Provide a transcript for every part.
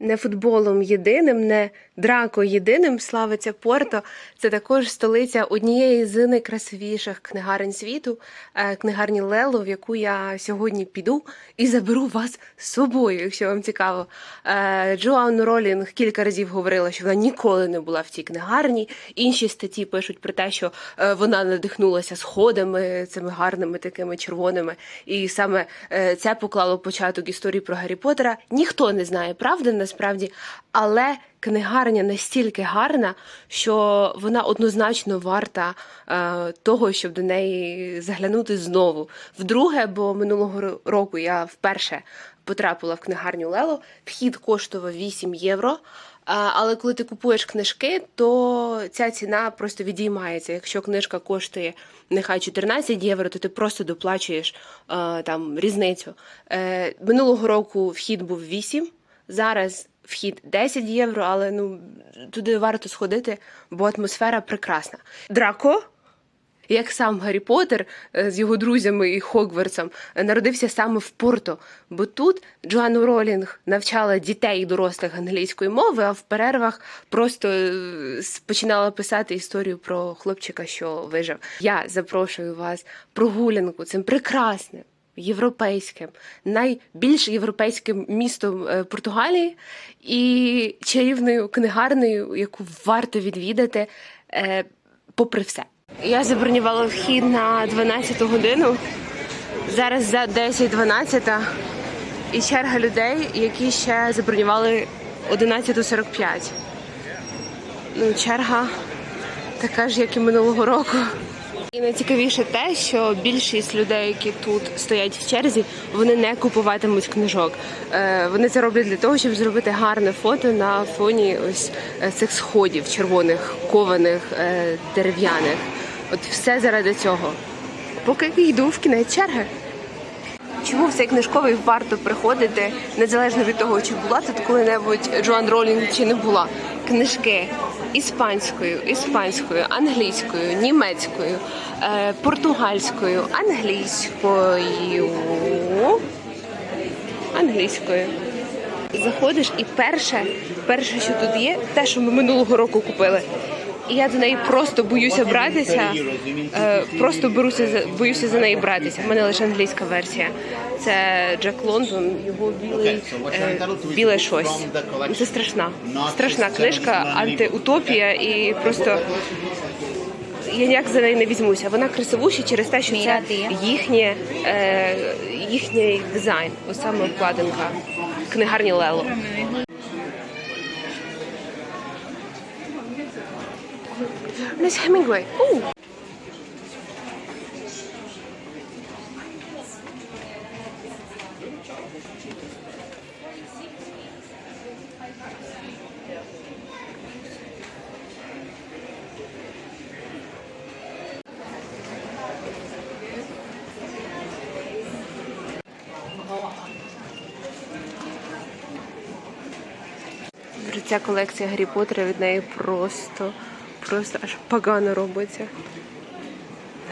Не футболом єдиним, не драко єдиним славиться Порто. Це також столиця однієї з найкрасивіших книгарень світу, е, книгарні Лело, в яку я сьогодні піду і заберу вас з собою, якщо вам цікаво. Е, Джоан Ролінг кілька разів говорила, що вона ніколи не була в цій книгарні. Інші статті пишуть про те, що е, вона надихнулася сходами цими гарними такими червоними, і саме це поклало початок історії про Гаррі Поттера. Ніхто не знає правди насправді, але книгарня настільки гарна, що вона однозначно варта е, того, щоб до неї заглянути знову. Вдруге, бо минулого року я вперше потрапила в книгарню Лело. Вхід коштував 8 євро. Але коли ти купуєш книжки, то ця ціна просто відіймається. Якщо книжка коштує нехай 14 євро, то ти просто доплачуєш е, там різницю. Е, минулого року вхід був 8, зараз вхід 10 євро, але ну туди варто сходити, бо атмосфера прекрасна. Драко. Як сам Гаррі Поттер е, з його друзями і Хогвартсом е, народився саме в Порто, бо тут Джоанну Ролінг навчала дітей і дорослих англійської мови, а в перервах просто е, починала писати історію про хлопчика, що вижив. Я запрошую вас прогулянку цим прекрасним. Європейським, найбільш європейським містом е, Португалії і чарівною книгарнею, яку варто відвідати, е, попри все. Я забронювала вхід на 12 годину. Зараз за 10-12 і черга людей, які ще забронювали 11.45. Ну, черга така ж, як і минулого року. І найцікавіше те, що більшість людей, які тут стоять в черзі, вони не купуватимуть книжок. Е, Вони це роблять для того, щоб зробити гарне фото на фоні ось е, цих сходів червоних, кованих, е, дерев'яних. От все заради цього. Поки йду в кінець черги. Чому в цей книжковий варто приходити, незалежно від того, чи була тут коли-небудь Джоан Ролінг чи не була. Книжки іспанською, іспанською, англійською, німецькою, е, португальською, англійською. Англійською. Заходиш і перше, перше, що тут є, те, що ми минулого року купили. І я до неї просто боюся братися. Е, просто беруся за боюся за неї братися. В мене лише англійська версія. Це Джек Лондон, його білий, е, біле щось. Це страшна. Страшна книжка, антиутопія і просто. Я ніяк за неї не візьмуся. Вона красивуща через те, що це їхнє, е, їхній дизайн, ось саме обкладинка книгарні Лело. Десь Хемінгуей. Ця колекція Гаррі Поттера від неї просто, просто аж погано робиться.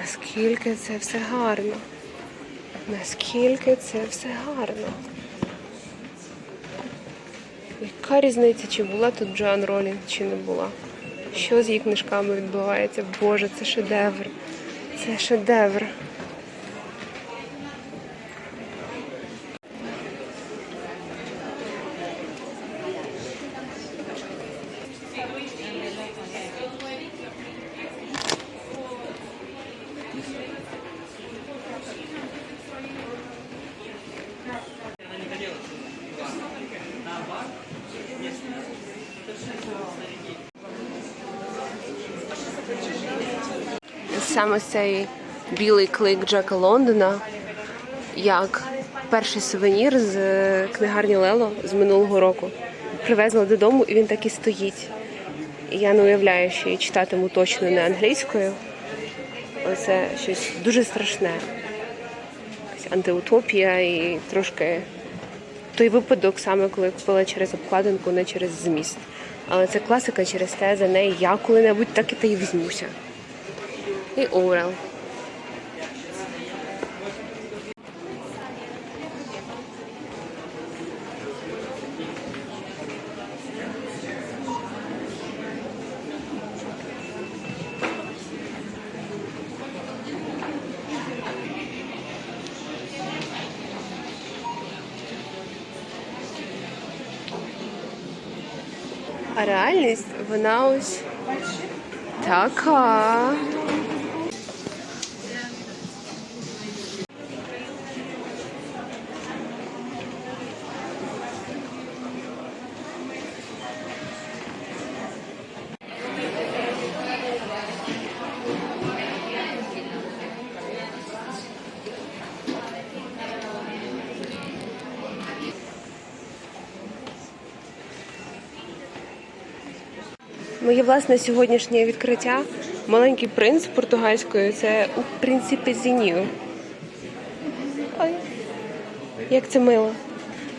Наскільки це все гарно. Наскільки це все гарно. Яка різниця, чи була тут Джоан Ролінг, чи не була? Що з її книжками відбувається? Боже, це шедевр. Це шедевр. Саме цей білий клик Джека Лондона як перший сувенір з е, книгарні Лело з минулого року. Привезла додому і він так і стоїть. І я не уявляю, що я читатиму точно не англійською. Оце щось дуже страшне. Якась антиутопія і трошки той випадок, саме коли купила через обкладинку, не через зміст. Але це класика через те, за неї я коли-небудь так і та й візьмуся і Oral. А реальність вона ось така. Моє власне сьогоднішнє відкриття маленький принц португальською це у принципі зінію. Ой, як це мило.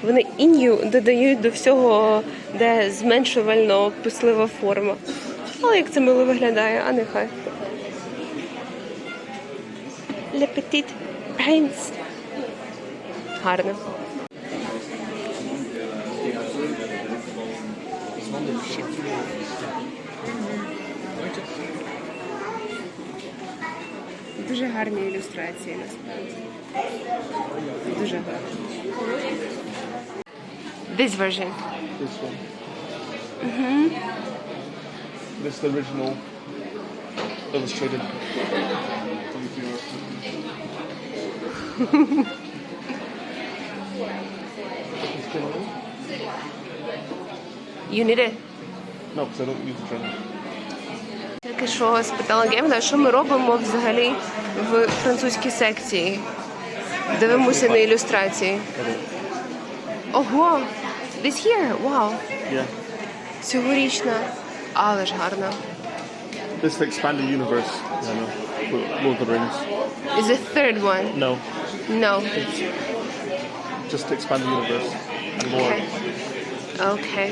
Вони інью додають до всього, де зменшувально пислива форма. Але як це мило виглядає, а нехай. Le Petit Prince. Гарно. Дуже гарні ілюстрації насправді. Дуже гарні. This version. This one. Mm-hmm. This is the original illustrated. You need it. No, because I don't use the journal. Тільки що спитала Гевна, що ми робимо взагалі в французькій секції. Дивимося на ілюстрації. Ого! This here! Вау! Yeah. Цьогорічна. Але ж гарна. This is the expanded universe. Yeah, I know. For Lord of the Rings. Is the third one? No, No. just to expand the universe and more. Okay. Okay.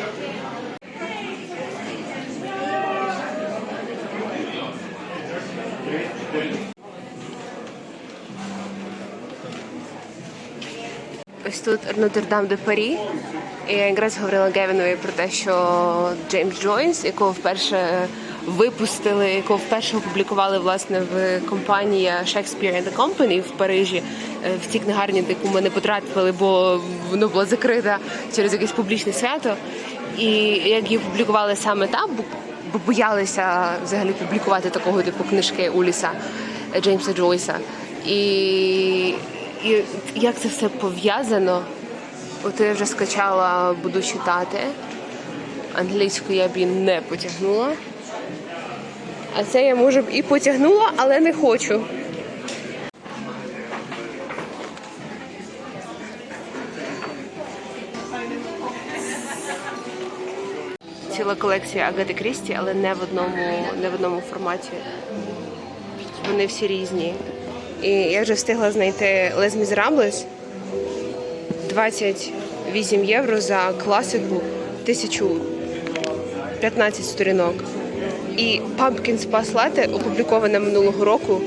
Тут Нотр-Дам де Парі. І я якраз говорила Гевінові про те, що Джеймс Джойс, якого вперше випустили, якого вперше опублікували власне в компанії Shakespeare and the Company в Парижі, е, в цій книгарні, до ми не потрапили, бо воно було закрите через якесь публічне свято. І як її публікували саме там, бо- бо боялися взагалі публікувати такого типу книжки Уліса е, Джеймса Джойса. І, і як це все пов'язано? От я вже скачала, буду читати. Англійську я б її не потягнула. А це я може б і потягнула, але не хочу. Ціла колекція Агати Крісті, але не в одному, не в одному форматі. Вони всі різні. І я вже встигла знайти Les Miserables 28 євро за класику 1015 сторінок. І Pumpkin Spice Latte опубліковане минулого року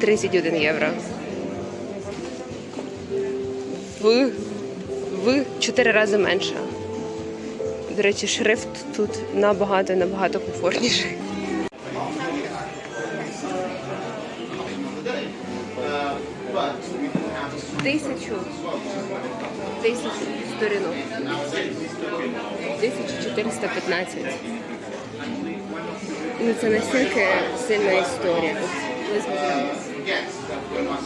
31 євро. В, в 4 рази менше. До речі, шрифт тут набагато набагато комфортніший. Тисячу. Тисячу сторінок. 1415. Ну, це настільки сильна історія. От,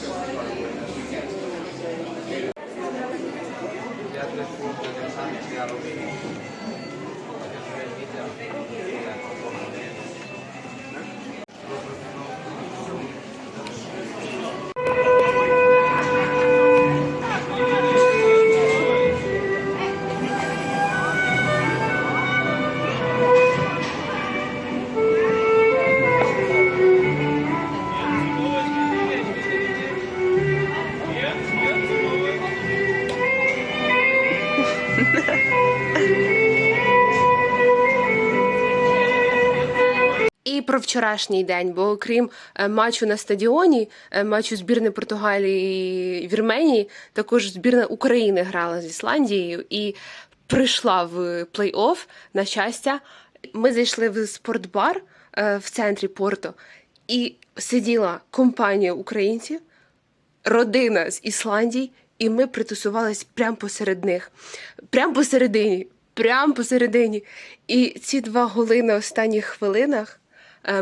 І про вчорашній день, бо окрім е, матчу на стадіоні, е, матчу збірної Португалії і Вірменії, також збірна України грала з Ісландією і прийшла в плей-офф. На щастя, ми зайшли в спортбар е, в центрі Порто, і сиділа компанія українців, родина з Ісландії, і ми притусувались прямо посеред них, прямо посередині. прямо посередині. І ці два голи на останніх хвилинах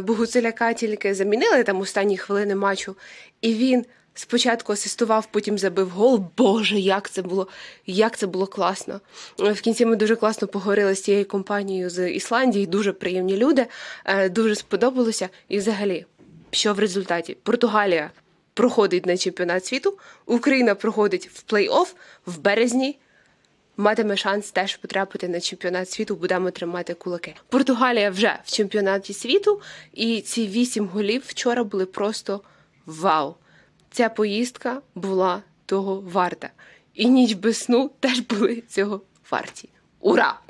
Богуцеляка тільки замінили там останні хвилини матчу, і він спочатку асистував, потім забив гол. Боже, як це було, як це було класно. Е, В кінці ми дуже класно поговорили з цією компанією з Ісландії, дуже приємні люди, е, дуже сподобалося. І взагалі, що в результаті? Португалія проходить на чемпіонат світу, Україна проходить в плей-офф в березні. Матиме шанс теж потрапити на чемпіонат світу, будемо тримати кулаки. Португалія вже в чемпіонаті світу, і ці вісім голів вчора були просто вау. Ця поїздка була того варта. І ніч без сну теж були цього варті. Ура!